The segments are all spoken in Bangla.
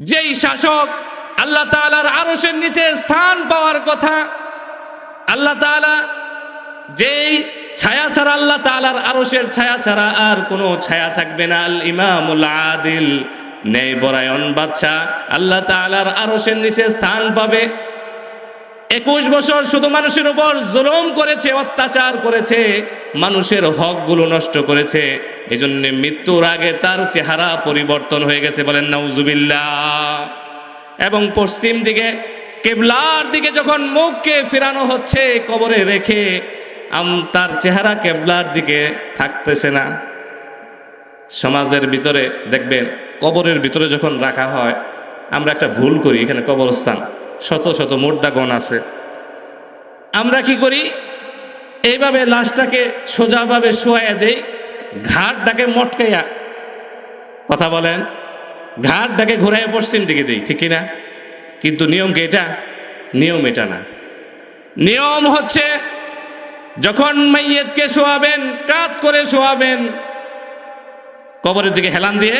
যেই শাসক আল্লাহ তালার আরসের নিচে স্থান পাওয়ার কথা, আল্লাহ তালা যেই ছায়া ছাড়া আল্লাহ তালার আরসের ছায়া ছাড়া আর কোনো ছায়া থাকবে না। আল ইমামুল আদিল, নেই বরায়ন বাচ্চা আল্লাহ তালার আরসের নিচে স্থান পাবে। একুশ বছর শুধু মানুষের উপর জুলুম করেছে, অত্যাচার করেছে, মানুষের হকগুলো নষ্ট করেছে। এজন্য মৃত্যুর আগে তার চেহারা পরিবর্তন হয়ে গেছে বলেন নাউজুবিল্লাহ। এবং পশ্চিম দিকে, কেবলার দিকে যখন মুখকে ফেরানো হচ্ছে, কবরে রেখে, আম তার চেহারা কেবলার দিকে থাকতেছে না। সমাজের ভিতরে দেখবেন, কবরের ভিতরে যখন রাখা হয়, আমরা একটা ভুল করি, এখানে কবরস্থান। শত শত মুর্দাগণ আছে। আমরা কি করি? এইভাবে লাশটাকে সোজাভাবে শোয়া দেই, ঘাটটাকে মটকাইয়া। কথা বলেন, ঘাটটাকে ঘোরাইয়া পশ্চিম দিকে দিই, ঠিক কিনা? কিন্তু নিয়ম কি এটা? নিয়ম এটা না। নিয়ম হচ্ছে, যখন মাইয়েতকে শোয়াবেন, কাত করে শোয়াবেন, কবরের দিকে হেলান দিয়ে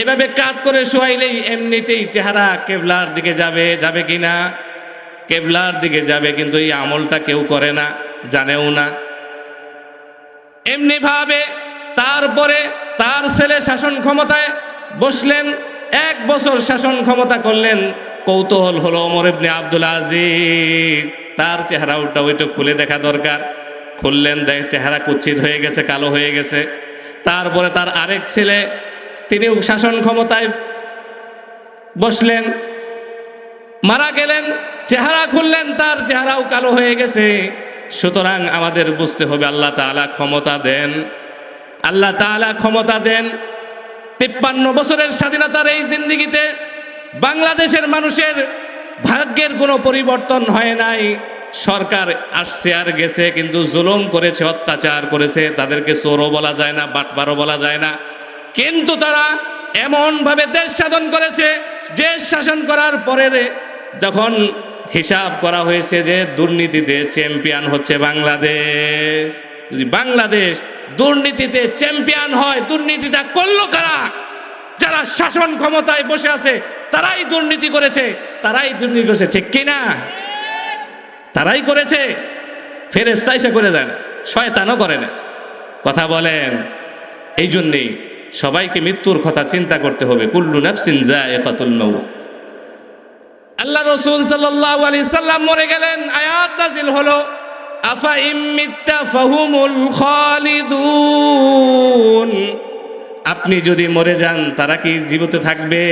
এভাবে কাত করে শোয়াইলেই এমনিতেই চেহারা কেবলার দিকে যাবে যাবে কি না কেবলার দিকে যাবে, কিন্তু এই আমলটা কেউ করে না, জানেও না। এমনি ভাবে তারপরে তার ছেলে শাসন ক্ষমতায় বসলেন, এক বছর শাসন ক্ষমতা করলেন, কৌতূহল হলো ওমর ইবনে আব্দুল আজিজ। তার চেহারা উল্টা ওইটা খুলে দেখা দরকার। খুললেন, দেখ, চেহারা কুচ্ছিত হয়ে গেছে, কালো হয়ে গেছে। তারপরে তার আরেক ছেলে তিনিও শাসন ক্ষমতায় বসলেন, মারা গেলেন, চেহারা খুললেন, তার চেহারাও কালো হয়ে গেছে। সুতরাং আমাদের বুঝতে হবে, আল্লাহ তাআলা ক্ষমতা দেন। আল্লাহ তাআলা ক্ষমতা দেন। তিপ্পান্ন বছরের স্বাধীনতার এই জিন্দিগিতে বাংলাদেশের মানুষের ভাগ্যের কোনো পরিবর্তন হয় নাই। সরকার আসছে আর গেছে, কিন্তু জুলুম করেছে, অত্যাচার করেছে, তাদেরকে চোরও বলা যায় না বাটবারও বলা যায় না। কিন্তু তারা এমনভাবে দেশ শাসন করেছে, দেশ শাসন করার পরে যখন হিসাব করা হয়েছে যে দুর্নীতিতে চ্যাম্পিয়ন হচ্ছে বাংলাদেশ। বাংলাদেশ দুর্নীতিতে চ্যাম্পিয়ন হয়, দুর্নীতিটা করল কারা? যারা শাসন ক্ষমতায় বসে আছে, তারাই দুর্নীতি করেছে। তারাই দুর্নীতি করেছে, ঠিক কিনা? তারাই করেছে। ফেরেস্তা এসে করে দেন শয়তানও করে না। কথা বলেন এই জন্যেই সবাইকে মৃত্যুর কথা চিন্তা করতে হবে। কুল্লু নাফসিন যায়িকাতুল মাউত। আল্লাহ রসুল সাল্লাল্লাহু আলাইহি সাল্লাম মরে গেলেন। আয়াত নাজিল হলো, আফা ইম্মিত্তা ফাহুমুল খালিদুন। আপনি যদি মরে যান, তারা কি জীবিত থাকবে?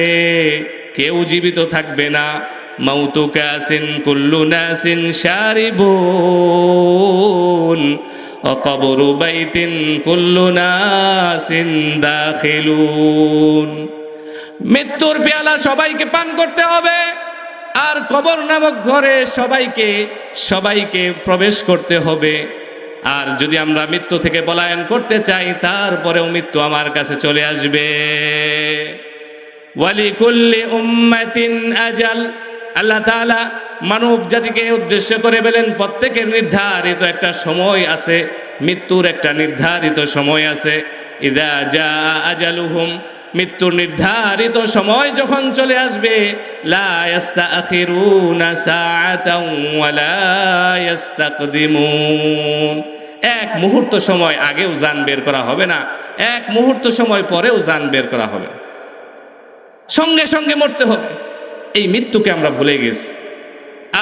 কেউ জীবিত থাকবে না। মাউতু কাসিন কুল্লু নাসিন শারিবুন। وقبر بيت كل ناس داخلون মৃত্যুর পেয়ালা সবাইকে পান করতে হবে আর কবর নামক ঘরে সবাইকে সবাইকে প্রবেশ করতে হবে আর যদি আমরা মৃত্যু থেকে পলায়ন করতে চাই তারপরেও মৃত্যু আমার কাছে চলে আসবে ওয়ালিকুল্লি উম্মাতিন আজাল আল্লাহ তাআলা মানব জাতিকে উদ্দেশ্য করে বলেন, প্রত্যেকের নির্ধারিত একটা সময় আছে, মৃত্যুর একটা নির্ধারিত সময় আছে। ইদা যা আজালুহুম, মৃত্যুর নির্ধারিত সময় যখন চলে আসবে এক মুহূর্ত সময় আগেও জান বের করা হবে না, এক মুহূর্ত সময় পরেও জান বের করা হবে। সঙ্গে সঙ্গে মরতে হবে। এই মৃত্যুকে আমরা ভুলে গেছি।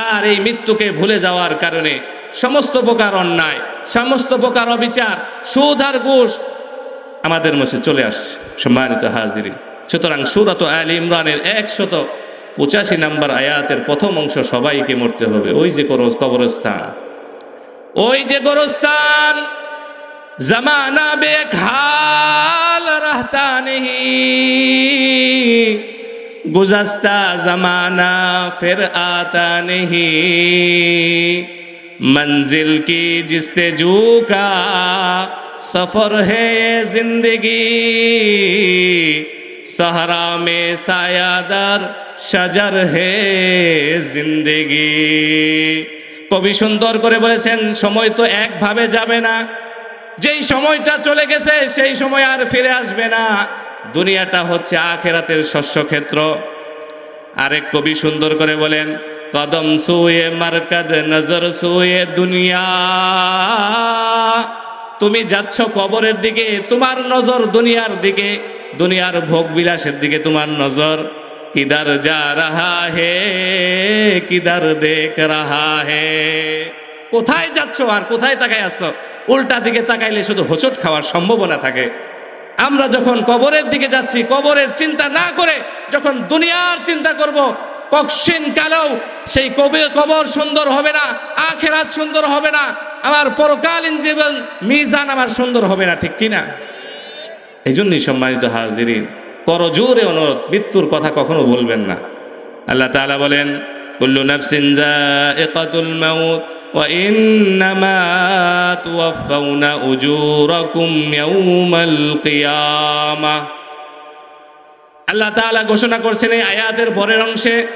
আর এই মৃত্যুকে ভুলে যাওয়ার কারণে সমস্ত প্রকার অন্যায়, সমস্ত প্রকার অবিচার সুধার ঘোষ আমাদের মধ্যে চলে আসছে। সম্মানিত হাজির সুতরাং সুরত আল ইমরানের একশত পঁচাশি নাম্বার আয়াতের প্রথম অংশ সবাইকে মরতে হবে। ওই যে কবরস্থান, ওই যে গরস্থান, জমানা বেখাল রাহতা নেহি गुजस्ता जमाना फिर आता नहीं मंजिल की जिस्तजू का सफर है ये जिंदगी सहरा में सायादार शजर है जिंदगी কবি সুন্দর করে বলেছেন সময় তো একভাবে যাবে না যেই সময়টা চলে গেছে সেই সময় আর ফিরে আসবে না দুনিয়াটা হচ্ছে আখেরাতের শস্যক্ষেত্র। আরেক কবি সুন্দর করে বলেন, কদম সুয়ে মারকাদ নজর সুয়ে দুনিয়া। তুমি যাচ্ছ কবরের দিকে, তোমার নজর দুনিয়ার দিকে। দুনিয়ার ভোগ বিলাসের দিকে তোমার নজর। কিদার যা রাহা হে, কিদার দেখ রাহা হে। কোথায় যাচ্ছ আর কোথায় তাকাই আসছো উল্টা দিকে তাকাইলে শুধু হোঁচট খাওয়ার সম্ভাবনা থাকে। আমরা যখন কবরের দিকে যাচ্ছি, কবরের চিন্তা না করে যখন দুনিয়ার চিন্তা করব, কক্সিন কালেও সেই কবে কবর সুন্দর হবে না, আখেরাত সুন্দর হবে না, আমার পরকালীন জীবন মিজান আমার সুন্দর হবে না, ঠিক কিনা? এই জন্যই সম্মানিত হাজিরিন, করজোরে অনুরোধ, মৃত্যুর কথা কখনো বলবেন না। আল্লাহ তাআলা বলেন, কুল্লু নাফসিন মাউত ইন্নামা তুওয়াফাউনা উজুরাকুম ইয়াউমাল কিয়ামাহ আল্লাহ তাআলা ঘোষণা করছেন এই আয়াতের পরের অংশে,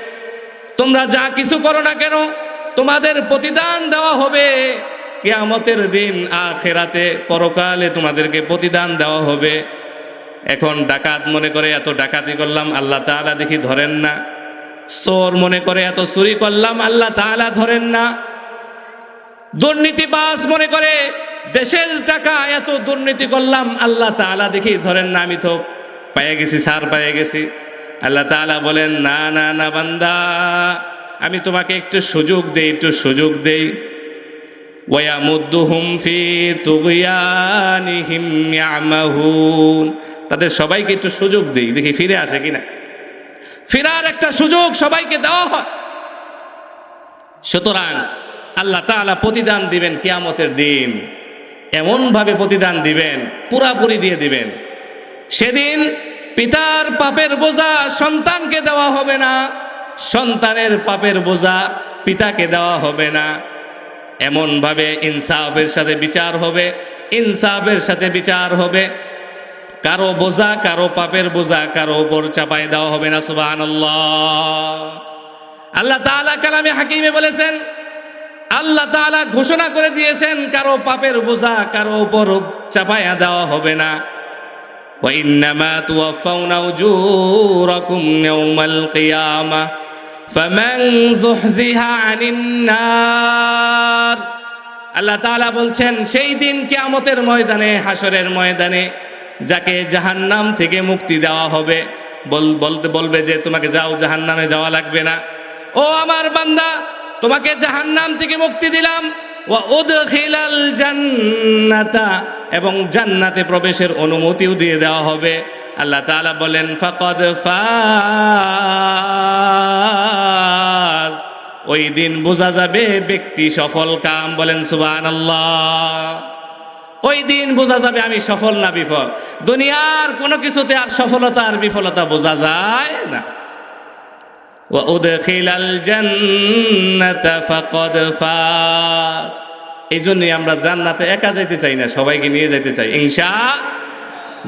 তোমরা যা কিছু করো না কেন, তোমাদের প্রতিদান দেওয়া হবে। কিয়ামতের দিন আখেরাতে পরকালে তোমাদেরকে প্রতিদান দেওয়া হবে। এখন ডাকাত মনে করে, এত ডাকাতি করলাম, আল্লাহ তাআলা দেখি ধরেন না। চোর মনে করে, এত চুরি করলাম, আল্লাহ তাআলা ধরেন না। দুর্নীতিবাজ মনে করে, দেশের টাকা এত দুর্নীতি করলাম, আল্লাহ তাআলা দেখি ধরেন না, আমি তো পেয়ে গেছি, সার পেয়ে গেছি। আল্লাহ তাআলা বলেন, না না না, বান্দা, আমি তোমাকে একটু সুযোগ দেই, একটু সুযোগ দেই। তাদের সবাইকে একটু সুযোগ দেই, দেখি ফিরে আসে কিনা। ফেরার একটা সুযোগ সবাইকে দেওয়া হয়। সুতরাং আল্লাহ তাআলা প্রতিদান দিবেন কিয়ামতের দিন। এমনভাবে প্রতিদান দিবেন, পুরাপুরি দিয়ে দিবেন। সেদিন পিতার পাপের বোঝা সন্তানকে দেওয়া হবে না, সন্তানের পাপের বোঝা পিতাকে দেওয়া হবে না। এমনভাবে ইনসাফের সাথে বিচার হবে, ইনসাফের সাথে বিচার হবে। কারও বোঝা, কারও পাপের বোঝা, কারও ওপর চাপাই দেওয়া হবে না সুবাহ আল্লাহ তাআলা কালামে হাকিমে বলেছেন আল্লাহ তাআলা ঘোষণা করে দিয়েছেন কারো পাপের বোঝা কারো উপর চাপাইয়া দেওয়া হবে না وإنما توفون أجوركم يوم القيامة فمن زحزح عن النار আল্লাহ তাআলা বলছেন সেই দিন কিয়ামতের ময়দানে হাসরের ময়দানে যাকে জাহান্নাম থেকে মুক্তি দেওয়া হবে বল বলতে বলবে যে তোমাকে যাও জাহান্নামে যাওয়া লাগবে না ও আমার বান্দা তোমাকে জাহান্নাম থেকে মুক্তি দিলাম। জান্নাতা, এবং জান্নাতে প্রবেশের অনুমতিও দিয়ে দেওয়া হবে। আল্লাহ তাআলা বলেন, ফাকাদ ওই দিন বোঝা যাবে ব্যক্তি সফল কাম, বলেন সুবহানাল্লাহ। ওই দিন বোঝা যাবে আমি সফল না বিফল। দুনিয়ার কোনো কিছুতে আর সফলতা আর বিফলতা বোঝা যায় না। وأدخل الجنة فقد فاز এই জন্যই আমরা জান্নাতে একা যাইতে চাই না সবাইকে নিয়ে যাইতে চাই ইনশা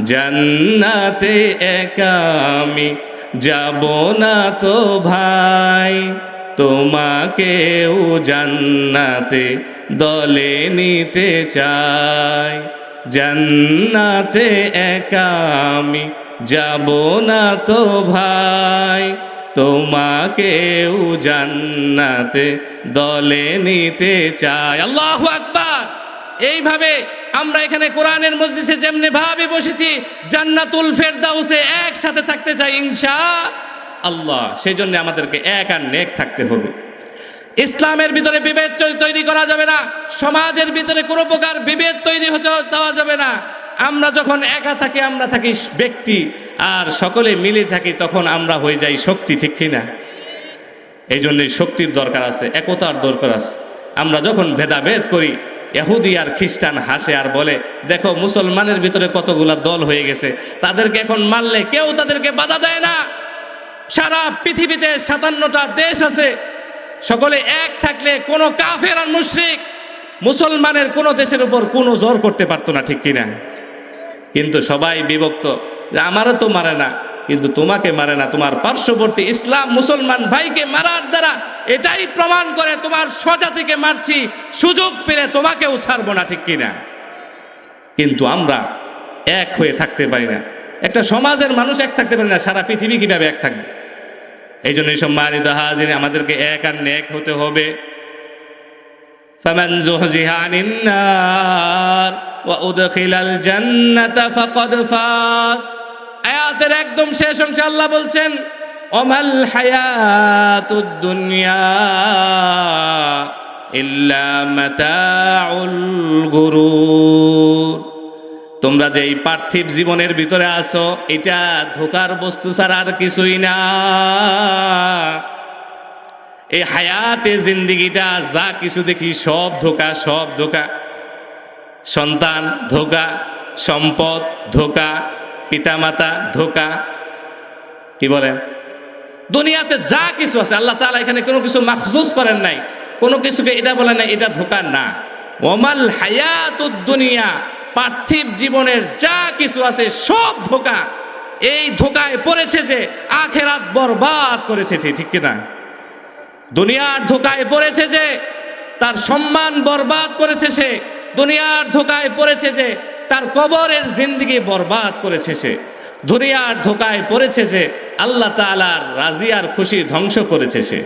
জান্নাতে একা আমি যাব না তো ভাই তোমাকেও জান্নাতে দলে নিতে চাই জান্নাতে একা আমি যাব না তো ভাই তোমাকেও জান্নাতে দলে নিতে চায় আল্লাহ আকবার। এইভাবে আমরা এখানে কোরআনের মসজিদে যেমনি ভাবে বসেছি, জান্নাতুল ফেরদাউসে একসাথে থাকতে চাই ইনশা আল্লাহ। সেই জন্য আমাদেরকে এক আর নেক থাকতে হবে। ইসলামের ভিতরে বিভেদ তৈরি করা যাবে না, সমাজের ভিতরে কোনো প্রকার বিভেদ তৈরি হতে দেওয়া যাবে না। আমরা যখন একা থাকি, আমরা থাকি ব্যক্তি। আর সকলে মিলে থাকি তখন আমরা হয়ে যাই শক্তি, ঠিক কিনা এই জন্যই শক্তির দরকার আছে, একতার দরকার আছে। আমরা যখন ভেদাভেদ করি এহুদি আর খ্রিস্টান হাসে আর বলে, দেখো, মুসলমানের ভিতরে কতগুলা দল হয়ে গেছে, তাদেরকে এখন মারলে কেউ তাদেরকে বাধা দেয় না। সারা পৃথিবীতে সাতান্নটা দেশ আছে, সকলে এক থাকলে কোনো কাফের আর মুশরিক মুসলমানের কোনো দেশের উপর কোনো জোর করতে পারতো না, ঠিক কিনা কিন্তু সবাই বিভক্ত। যে আমারও তো মারে না কিন্তু তোমাকে মারে না তোমার পার্শ্ববর্তী ইসলাম মুসলমান ভাইকে মারার দ্বারা এটাই প্রমাণ করে তোমার স্বজাতিকে মারছি সুযোগ পেলে তোমাকেও ছাড়বো না ঠিক কিনা কিন্তু আমরা এক হয়ে থাকতে পারি না একটা সমাজের মানুষ এক থাকতে পারে না সারা পৃথিবী কিভাবে এক থাকবে এই জন্য সম্মানিত হাজির আমাদেরকে এক আর নেক হতে হবে فمن زحزح عن النار وأدخل الجنة فقد فاز আয়াতের একদম শেষ অংশে আল্লাহ বলছেন, অমাল হায়াতুদ দুনিয়া ইল্লা তোমরা যে এই পার্থিব জীবনের ভিতরে আছো, এটা ধোকার বস্তু ছাড়া আর কিছুই না। এই হায়াতে জিন্দিগিটা যা কিছু দেখি সব ধোকা সব ধোকা। সন্তান ধোকা, সম্পদ ধোকা পিতামাতা, ধোকা, কি বলেন দুনিয়াতে যা কিছু আছে, আল্লাহ তাআলা এখানে কোনো কিছু মাখজুজ করেন নাই। কোনো কিছুকে এটা বলেন নাই, এটা ধোকা না। ওমাল হায়াতুদ দুনিয়া, পার্থিব জীবনের যা কিছু আছে সব ধোকা। এই ধোকায় পড়েছে যে আখেরাত বরবাদ করেছে ঠিক কিনা? দুনিয়ার ধোকায় পড়েছে যে তার সম্মান বরবাদ করেছে সে। দুনিয়ার ধোকায় পড়েছে যে তার কবরের জিন্দিগি বরবাদ করেছে সে। দুনিয়ার ধোকায় পড়েছে যে আল্লাহ তালার রাজি আর খুশি ধ্বংস করেছে সে।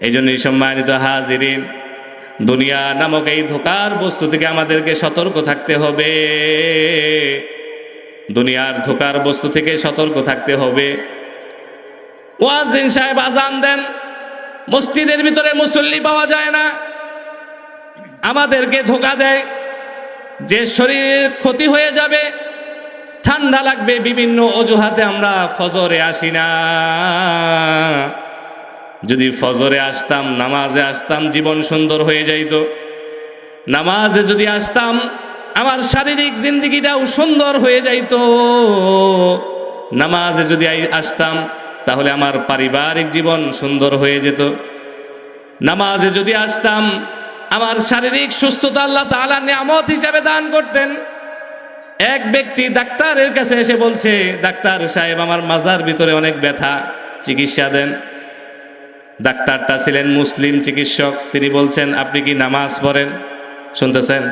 এই জন্যই সম্মানিত হাজিরিন, দুনিয়া নামক এই ধোকার বস্তু থেকে আমাদেরকে সতর্ক থাকতে হবে। দুনিয়ার ধোকার বস্তু থেকে সতর্ক থাকতে হবে। ওয়াজিন সাহেব আজান দেন, মসজিদের ভিতরে মুসল্লি পাওয়া যায় না। আমাদেরকে ধোকা দেয়। যে শরীরের ক্ষতি হয়ে যাবে, ঠান্ডা লাগবে, বিভিন্ন অজুহাতে আমরা ফজরে আসি না। যদি ফজরে আসতাম, নামাজে আসতাম, জীবন সুন্দর হয়ে যাইত। নামাজে যদি আসতাম, আমার শারীরিক জিন্দিগিটাও সুন্দর হয়ে যাইত। নামাজে যদি আসতাম, তাহলে আমার পারিবারিক জীবন সুন্দর হয়ে যেত। নামাজে যদি আসতাম আমার শারীরিক সুস্থতা আল্লাহ তাআলা নিয়ামত হিসাবে দান করতেন। এক ব্যক্তি ডাক্তারের কাছে এসে বলছে, ডাক্তার সাহেব, আমার মাজার ভিতরে অনেক ব্যথা, চিকিৎসা দেন। ডাক্তারটা ছিলেন মুসলিম চিকিৎসক। তিনি বলছেন, আপনি কি নামাজ পড়েন? শুনতেছেন?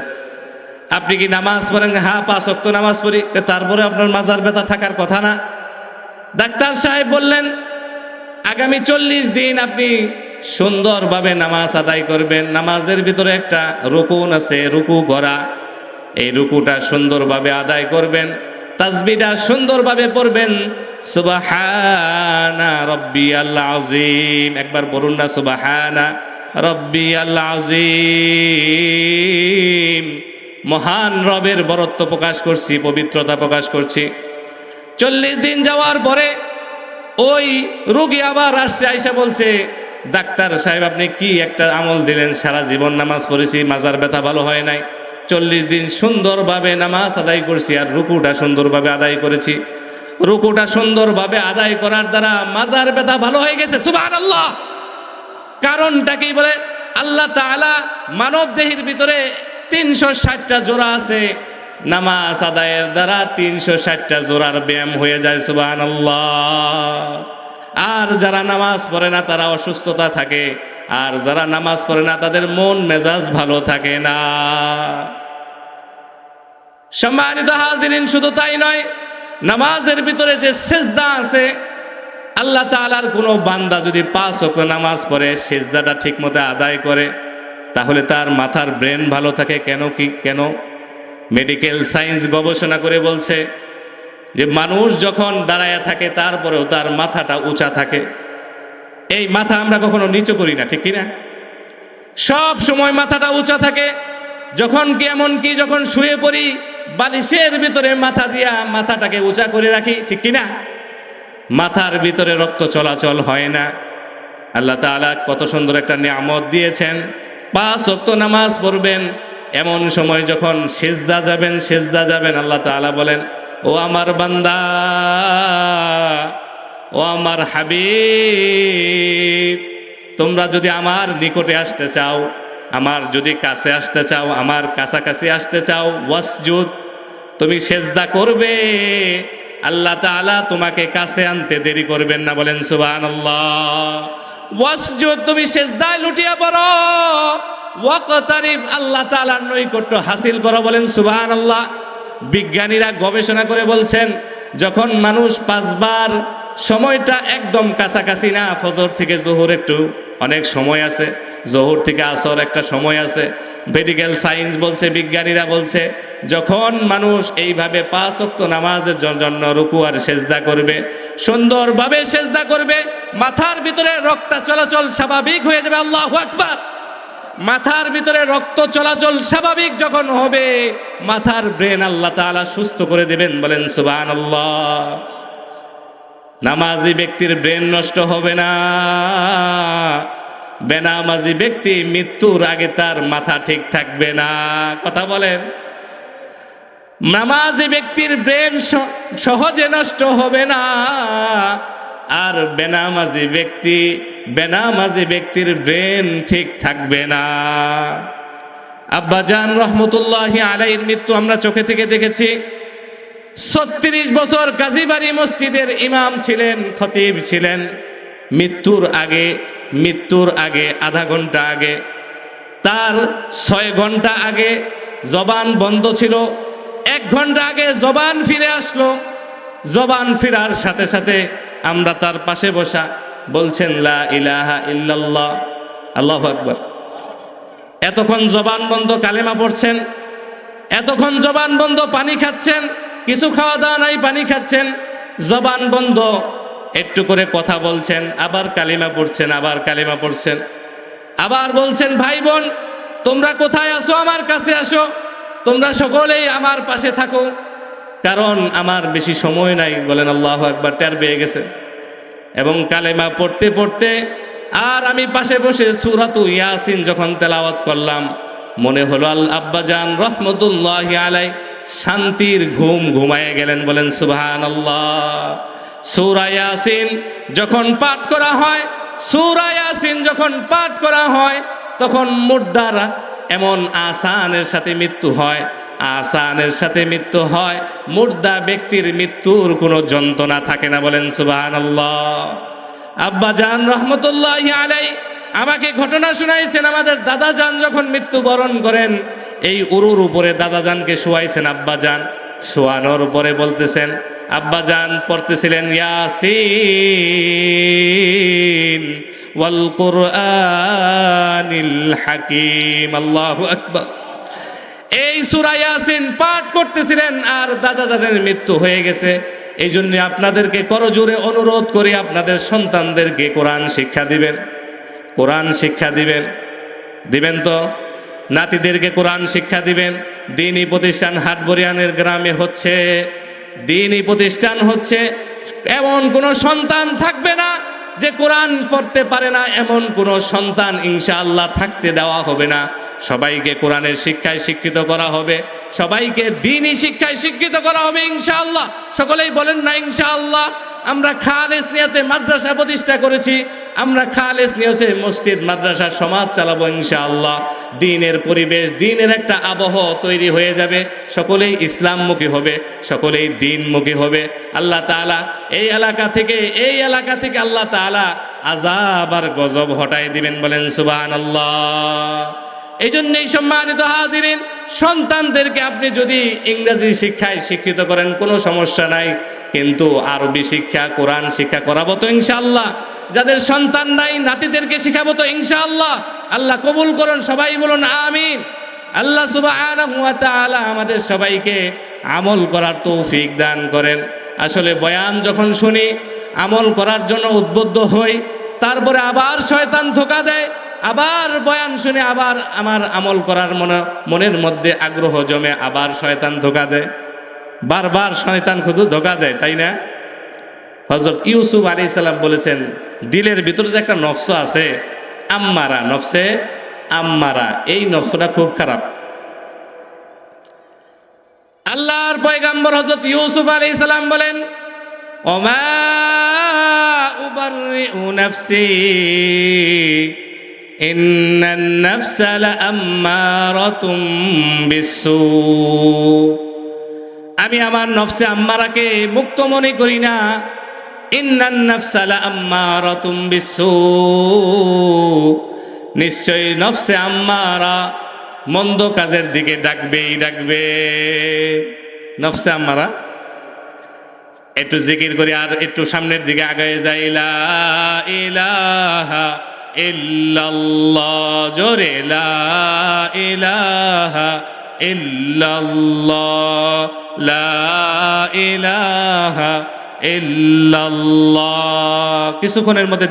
আপনি কি নামাজ পড়েন? হ্যাঁ পাঁচ অক্ত নামাজ পড়ি। তারপরে আপনার মাজার ব্যথা থাকার কথা না। ডাক্তার সাহেব বললেন, আগামী চল্লিশ দিন আপনি সুন্দরভাবে নামাজ আদায় করবেন। নামাজের ভিতরে একটা রুকুন আছে, রুকু গড়া। এই রুকুটা সুন্দরভাবে আদায় করবেন। তাসবিটা সুন্দরভাবে পড়বেন। সুবাহানা রব্বি আল্লাহ আজিম একবার বলুন না, সুবাহানা রব্বি আল্লাহ আজিম মহান রবের বরত্ব প্রকাশ করছি, পবিত্রতা প্রকাশ করছি। চল্লিশ দিন যাওয়ার পরে ওই রোগী আবার আসছে, আইসা বলছে ডাক্তার সাহেব, আপনি কি একটা আমল দিলেন? সারা জীবন নামাজ পড়েছি, মাজার ব্যথা ভালো হয় নাই। চল্লিশ দিন সুন্দরভাবে নামাজ আদায় করছি, আর রুকুটা সুন্দরভাবে আদায় করেছি। রুকুটা সুন্দরভাবে আদায় করার দ্বারা মাজার ব্যথা ভালো হয়ে গেছে সুবাহ আল্লাহ কারণটা কি বলে? আল্লাহ তাআলা মানব দেহের ভিতরে তিনশো ষাটটা জোড়া আছে। নামাজ আদায়ের দ্বারা তিনশো ষাটটা জোড়ার ব্যায়াম হয়ে যায় সুবাহ আর যারা নামাজ পড়ে না, তারা অসুস্থতা থাকে। আর যারা নামাজ পড়ে না, তাদের মন মেজাজ ভালো থাকে না। সম্মানিত হাজিরিন, শুধু তাই নয়, নামাজের ভিতরে যে সেজদা আছে, আল্লাহ তাআলার কোনো বান্দা যদি পাঁচ ওয়াক্ত নামাজ পড়ে, সেজদাটা ঠিকমতো আদায় করে, তাহলে তার মাথার ব্রেন ভালো থাকে। কেন কি? কেন? মেডিকেল সায়েন্স গবেষণা করে বলছে যে মানুষ যখন দাঁড়ায় থাকে, তারপরেও তার মাথাটা উঁচা থাকে। এই মাথা আমরা কখনো নিচু করি না, ঠিক কি না সব সময় মাথাটা উঁচা থাকে। যখন কি এমন কি যখন শুয়ে পড়ি, বালিশের ভিতরে মাথা দিয়া মাথাটাকে উঁচা করে রাখি, ঠিক কি না মাথার ভিতরে রক্ত চলাচল হয় না। আল্লাহ তাআলা কত সুন্দর একটা নিয়ামত দিয়েছেন। পাঁচ অক্ত নামাজ পড়বেন। এমন সময় যখন সেজদা যাবেন সেজদা যাবেন, আল্লাহ তাআলা বলেন ও আমার বান্দা, ও আমার হাবিব, তোমরা যদি আমার নিকটে আসতে চাও, আমার যদি কাছে আসতে চাও, আমার কাছাকাছি আসতে চাও, ওয়াসজুদ, তুমি সেজদা করবে। আল্লাহ তাআলা তোমাকে কাছে আনতে দেরি করবেন না, বলেন সুবহানাল্লাহ। ওয়াসজুদ, তুমি সেজদায় লুটিয়ে পড়ো। ওয়াকতারিব, আল্লাহ তাআলার নৈকট্য হাসিল করো, বলেন সুবহানাল্লাহ। বিজ্ঞানীরা গবেষণা করে বলছেন, যখন মানুষ পাঁচবার সময়টা একদম কাছাকাছি না, ফজর থেকে জোহর একটু অনেক সময় আছে, জোহর থেকে আসর একটা সময় আছে মেডিকেল সায়েন্স বলছে, বিজ্ঞানীরা বলছে, যখন মানুষ এইভাবে পাঁচ অক্ত নামাজের জন্য রুকু আর সেজদা করবে, সুন্দরভাবে সেজদা করবে, মাথার ভিতরে রক্ত চলাচল স্বাভাবিক হয়ে যাবে, আল্লাহ আকবার। মাথার ভিতরে রক্ত চলাচল স্বাভাবিক যখন হবে, মাথার ব্রেন আল্লাহ তাআলা সুস্থ করে দেবেন, বলেন সুবান নামাজি ব্যক্তির ব্রেন নষ্ট হবে না। বেনামাজি ব্যক্তি মৃত্যুর আগে তার মাথা ঠিক থাকবে না। কথা বলেন। নামাজি ব্যক্তির ব্রেন সহজে নষ্ট হবে না। আর বেনামাজি ব্যক্তি, বেনামাজি ব্যক্তির ব্রেন ঠিক থাকবে না। আব্বাজান রহমতুল্লাহ আলাইর মৃত্যু আমরা চোখে থেকে দেখেছি। ছত্রিশ বছর কাজীবাড়ি মসজিদের ইমাম ছিলেন, খতিব ছিলেন। মৃত্যুর আগে মৃত্যুর আগে, আধা ঘণ্টা আগে, তার ছয় ঘণ্টা আগে জবান বন্ধ ছিল। এক ঘণ্টা আগে জবান ফিরে আসলো। জবান ফিরার সাথে সাথে আমরা তার পাশে বসা বলছেন, লা ইলাহা ইল্লাল্লাহ। আল্লাহ আকবার। এতক্ষণ জবান বন্ধ কালেমা পড়ছেন, এতক্ষণ জবান বন্ধ পানি খাচ্ছেন, কিছু খাওয়া দাওয়া নাই, পানি খাচ্ছেন, জবান বন্ধ, একটু করে কথা বলছেন, আবার কালিমা পড়ছেন, আবার কালিমা পড়ছেন, আবার বলছেন, ভাই বোন, তোমরা কোথায় আসো আমার কাছে আসো। তোমরা সকলেই আমার পাশে থাকো। কারণ আমার বেশি সময় নাই, বলেন আল্লাহ একবার টের পেয়ে গেছে। এবং কালেমা পড়তে পড়তে, আর আমি পাশে বসে সুরাতু ইয়াসিন যখন তেলাওয়াত করলাম, মনে হলো, আল আব্বাজান রহমতুল্লাহ আলাই শান্তির ঘুম ঘুমায়ে গেলেন, বলেন সুবহান আল্লাহ সুরা ইয়াসিন যখন পাঠ করা হয়, সুরা ইয়াসিন যখন পাঠ করা হয়, তখন মুর্দার এমন আসানের সাথে মৃত্যু হয় আসানের সাথে মৃত্যু হয়, মুর্দা ব্যক্তির মৃত্যুর কোনো যন্ত্রণা থাকে না বলেন সুবহান আব্বা জান রহমতুল্লাহ আলাই আমাকে ঘটনা শুনাইছেন, আমাদের দাদা যান যখন মৃত্যুবরণ করেন, এই উরুর উপরে দাদা জানকে শোয়াইছেন আব্বা যান শোয়ানোর উপরে বলতেছেন, আব্বা যান পড়তেছিলেন ইয়াসিন হাকিম, আল্লাহু আকবার। এই সূরা ইয়াসিন পাঠ করতেছিলেন আর দাদা যাদের মৃত্যু হয়ে গেছে এই জন্য আপনাদেরকে করজোরে অনুরোধ করি আপনাদের সন্তানদেরকে কোরআন শিক্ষা দিবেন, কোরআন শিক্ষা দিবেন দিবেন তো? নাতিদেরকে কোরআন শিক্ষা দিবেন, দিনই প্রতিষ্ঠান হাটবরিয়ানের গ্রামে হচ্ছে, দিনই প্রতিষ্ঠান হচ্ছে, এমন কোনো সন্তান থাকবে না যে কোরআন পড়তে পারে না, এমন কোনো সন্তান ইনশাআল্লাহ থাকতে দেওয়া হবে না। সবাইকে কোরআনের শিক্ষায় শিক্ষিত করা হবে, সবাইকে দিনই শিক্ষায় শিক্ষিত করা হবে ইনশাআল্লাহ। সকলেই বলেন না, ইনশাআল্লাহ। আমরা খালেস নিয়াতে মাদ্রাসা প্রতিষ্ঠা করেছি, আমরা খালেস নিয়েছে মসজিদ, মাদ্রাসা, সমাজ চালাবো ইনশাআল্লাহ। দিনের পরিবেশ, দিনের একটা আবহ তৈরি হয়ে যাবে, সকলেই ইসলামমুখী হবে, সকলেই দিনমুখী হবে। আল্লাহ তাআলা এই এলাকা থেকে, এই এলাকা থেকে আল্লাহ তাআলা আজাব আর গজব হটাই দিবেন বলেন, সুবহানাল্লাহ। এই জন্যই সম্মানিত হাজিরিন, সন্তানদেরকে আপনি যদি ইংরেজি শিক্ষায় শিক্ষিত করেন, কোনো সমস্যা নাই। কিন্তু আরবি শিক্ষা, কোরআন শিক্ষা করাবো তো ইনশাল্লাহ যাদের সন্তান নাই, নাতিদেরকে শিখাবো তো ইনশাআল্লাহ। আল্লাহ কবুল করুন, সবাই বলুন আমিন। আল্লাহ তাআলা আমাদের সবাইকে আমল করার তৌফিক দান করেন। আসলে বয়ান যখন শুনি, আমল করার জন্য উদ্বুদ্ধ হই, তারপরে আবার শয়তান ধোকা দেয় আবার বয়ান শুনে আবার আমার আমল করার মনে, মনের মধ্যে আগ্রহ জমে আবার শয়তান ধোকা দেয়। বারবার শয়তান শুধু ধোকা দেয়, তাই না? হজরত ইউসুফ আলী সাল্লাম বলেছেন, দিলের ভিতরে যে একটা নফস আছে, আম্মারা নফসে আম্মারা, এই নফসটা খুব খারাপ। আল্লাহর পয়গাম্বর হজরত ইউসুফ আলী সাল্লাম বলেন, ওমা নাফসি। ইন্নান নাফসা লাআম্মারাতুম বিসু আমি আমার নফসে আম্মারাকে মুক্ত মনে করি না। ইন্নান নাফসা লাআম্মারাতুম বিসু নিশ্চয়ই নফসে আম্মারা মন্দ কাজের দিকে ডাকবেই ডাকবে। নফসে আম্মারা, একটু জিকির করি আর একটু সামনের দিকে আগায় যাই। লা ইলাহা ইল্লাল্লাহ জোরে লা ইলাহা ইল্লাল্লাহ লা ইলাহা ইল্লাল্লাহ। কিছুক্ষণের মধ্যে